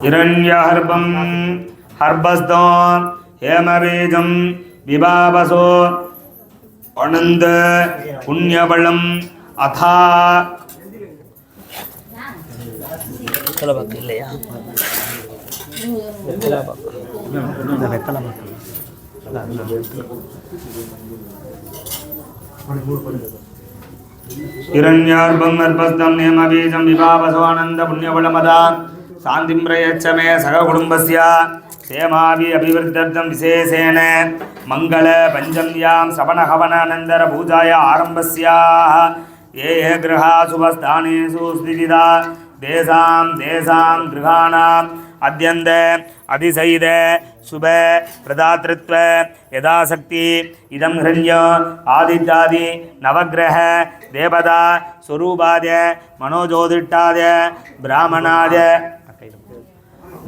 हिरण्यहर्भं हर्भस्तो हेमरेजं विभावसो अनन्द पुण्यबलम् अथा हिरण्यार्भं हर्भस्तं नेमबीजं विभावसो आनन्दपुण्यबलमदा शान्तिं प्रयच्छ मे सखकुटुम्बस्य क्षेमाभि अभिवृद्ध्यर्थं विशेषेण मङ्गलपञ्चम्यां श्रवणहवनानन्दरपूजाय आरम्भस्याः ये ये गृहा शुभस्थानेषु स्थितिदा तेषां तेषां गृहाणाम् अद्यन्त अतिशयित शुभ प्रदातृत्व यथाशक्ति इदं हृण्य आदित्यादि नवग्रह देवता स्वरूपादय मनोज्योतिष्ठादय ब्राह्मणादय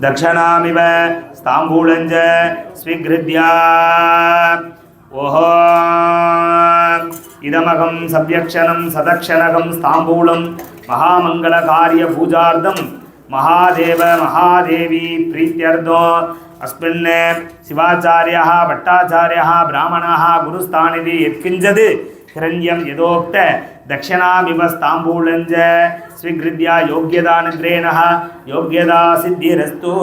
दक्षिणामिव स्ताम्बूलञ्च स्वीकृत्य ओहो इदमहं सव्यक्षणं सदक्षणकं स्ताम्बूलं महामङ्गलकार्यपूजार्थं महादेव महादेवी प्रीत्यर्थो अस्मिन् शिवाचार्यः भट्टाचार्यः ब्राह्मणः गुरुस्थानिति यत्किञ्चित् हिरण्यं यथोक्त दक्षिणामिव स्ताम्बूलञ्च स्वीकृत्य योग्यतानुग्रेणः योग्यता सिद्धिरस्तु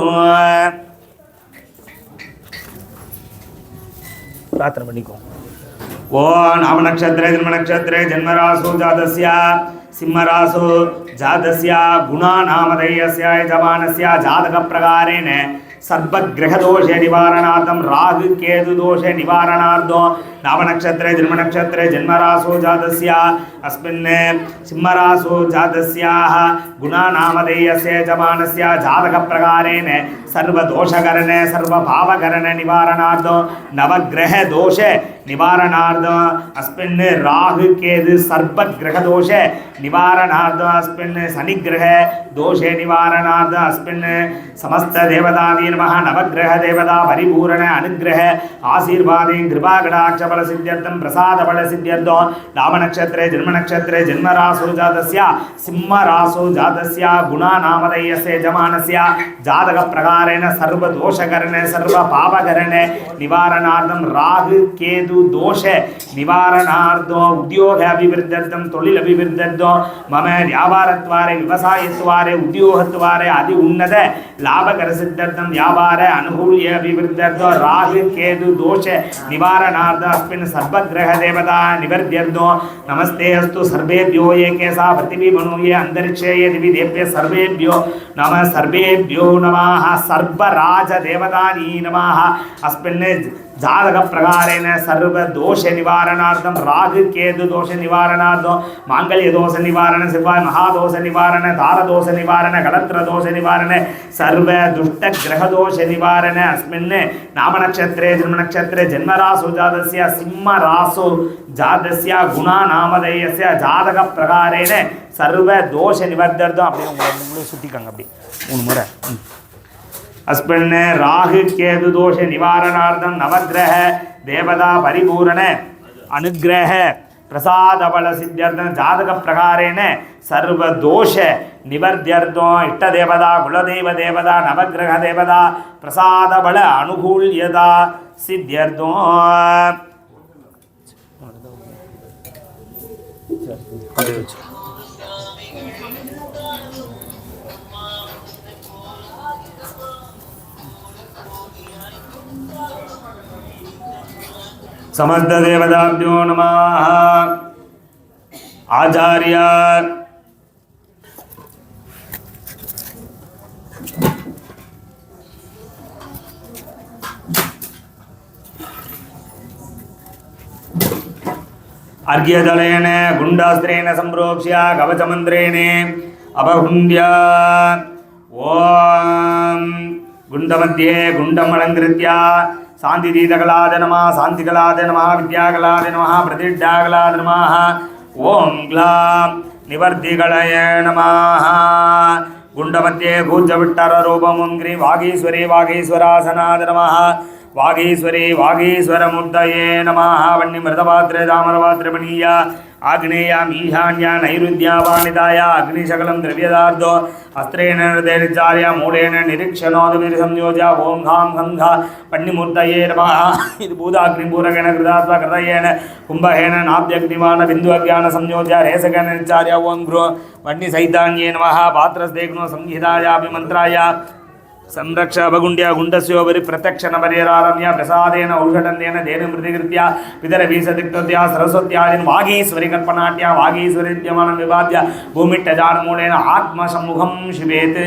பிரார்த்தனை பண்ணிக்கோ சர்வகிரகதோஷ நிவாரணார்த்தம் ராகு கேது தோஷ நிவாரணார்த்தம் நவநக்ஷத்திரே ஜென்மநக்ஷத்திரே ஜென்மராசோ ஜாதஸ்யா அஸ்மின் சிம்மராசோ ஜாதஸ்யாக குணாநாமதேயஸ்ய ஜமானஸ்ய ஜாதக பிரகாரேன சர்வதோஷகரண சர்வபாவகரண நிவாரணார்த்தம் நவகிரக தோஷ நிவாரணார்த்தம் அஸ்மின் ராகு கேது சர்வகிரகதோஷ நிவாரணார்த்தம் அஸ்மின் சனிகிரக தோஷ நிவாரணார்த்தம் அஸ்மின் சமஸ்த தேவதாதி நாராயணாய நம நவகிரக தேவதா பரிபூரண அனுகிரக ஆசீர்வாதேன் கிருபாகடாட்ச பல சித்தியர்த்தம் பிரசாத பல சித்தியர்த்தம் நாம நட்சத்திரே ஜென்ம நட்சத்திரே ஜென்ம ராசோ ஜாதஸ்ய சிம்ம ராசோ ஜாதஸ்ய குணா நாமதயசே ஜமானஸ்ய ஜாதக பிரகாரேண சர்வ தோஷகரணே சர்வ பாவகரணே நிவாரணார்த்தம் ராகு கேது தோஷ நிவாரணார்த்தம் உத்தியோக அபிவிருத்தம் தொழில் அபிவிருத்தம் மம வியாபாரத்வாரே விவசாயத்வாரே உத்தியோகத்வாரே அதி உன்னத லாபகர சித்தர்த்தம் व्यापार अनुकूल्य अभिवृद्ध राहु केतु दोष निवारणार्थ अस्मिन् सर्वग्रह देवता निवर्ध्यर्दो नमस्ते अस्तु सर्वेभ्यो एकेशा पृथिवी मनुये अन्तरिक्षे यदि देव्य सर्वेभ्यो नम। सर्वेभ्यो नमः। सर्वराज देवता नमः। अस्मिन् जातक प्रकारेण सर्व दोष निवारणार्थम राहु केतु दोष निवारणार्थ मांगल्य दोष निवारण सिवाय महादोष निवारण दार दोष निवारण गलत्र दोष निवारण सर्व दुष्ट ग्रह सर्वदुष्टग्रहदोषनिवारण अस्मिन् नामनक्षत्रे जन्मनक्षत्रे जन्मरासु जातस्य सिंहरासु जातस्य गुणानामधेयस्य जातकप्रकारेण सर्वदोषनिवर्धर्थम् அப்படியே உங்களை உங்களை சுற்றிக்காங்க அப்படி மூணு முறை ம். अस्मिन् राहु केतु दोष निवारणार्थं नवग्रह देवता परिपूर्ण ಪ್ರಸಾದಬಲಸಿದ್ಧರ್ಧನ ಜಾತಕ ಪ್ರಕಾರೇಣ ಸರ್ವದೋಷ ನಿವರ್ಧ್ಯರ್ಥೋ ಇಷ್ಟದೇವದಾ ಕುಲದೇವ ದೇವದ ನವಗ್ರಹ ದೇವದ ಪ್ರಸಾದಬಲ ಅನುಕೂಲ್ಯದ ಸಿದ್ಧ್ಯರ್ಥೋ समस्तदेवताभ्यो नमः आचार्य अर्घ्यदलेन गुण्डास्त्रेण सम्प्रोक्ष्य कवचमन्त्रेण अपहुण्ड्य ॐ गुण्डमध्ये गुण्डम् अलङ्कृत्य சாந்திதீதகலாத நமா சாந்திகலாத நமா வித்யாகலாத நமா பிரதிஷ்டாகலாத நமா ஓம் கிளாம் நிவர்த்திகளய நமா குண்டமத்தியே கூஜவிட்டர ரூபமுங்கிரி வாகீஸ்வரி வாகீஸ்வராசனாத வாகீஸ்வரே வாகீஸ்வரமுத்தயே நமாக வன்னிமிருதபாத்திரே தாமரபாத்திரமணீயா ஆக்னேயாம் ஈசான்யா நைருத்யா வாணிதாயா அக்னிசகலம் திரவியதார்த்தோ. அஸ்திரேண தேரிச்சாரியா மூலேன நிரீக்ஷணோதிபிர் சம்யோஜா ஓம் ஹாம் ஹங்கா பன்னிமூர்த்தயே நமா இது பூதாக்னி பூரகேண கிருதாத்வா கிருதயேன. கும்பகேன நாப்தியக்னிமான பிந்து அஜான சம்யோஜா ரேசகேன நிச்சாரியா ஓம் குரோ. வன்னி சைதான்யே நம பாத்திரஸ்தேக்னோ சம்ஹிதாயாபி மந்திராயா ಸಂರಕ್ಷ ಅಭಗುಂಡ್ಯ ಗುಂಡಸ್ಯೋಪರಿ ಪ್ರತ್ಯಕ್ಷ ನವರೇರಾರಮ್ಯ ಪ್ರಸಾದೇನ ಔಷಧಂದೇನ ದೇನ ಮೃತಿಕೃತ್ಯ ಪಿತರ ಬೀಸದಿಕ್ತದ್ಯ ಸರಸ್ವತ್ಯಾದಿನ ವಾಗೀಶ್ವರಿ ಕಲ್ಪನಾಟ್ಯ ವಾಗೀಶ್ವರಿ ವಿದ್ಯಮಾನ ವಿಭಾದ್ಯ ಭೂಮಿಟ್ಟಜಾನಮೂಲೇನ ಆತ್ಮಸಮ್ಮುಖಂ ಶಿವೇತ್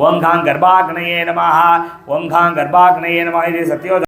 ಓಂ ಘಾಂ ಗರ್ಭಾಗ್ನಯೇ ನಮಃ ಓಂ ಘಾಂ ಗರ್ಭಾಗ್ನಯೇ ನಮಃ ಇದು ಸತ್ಯೋದ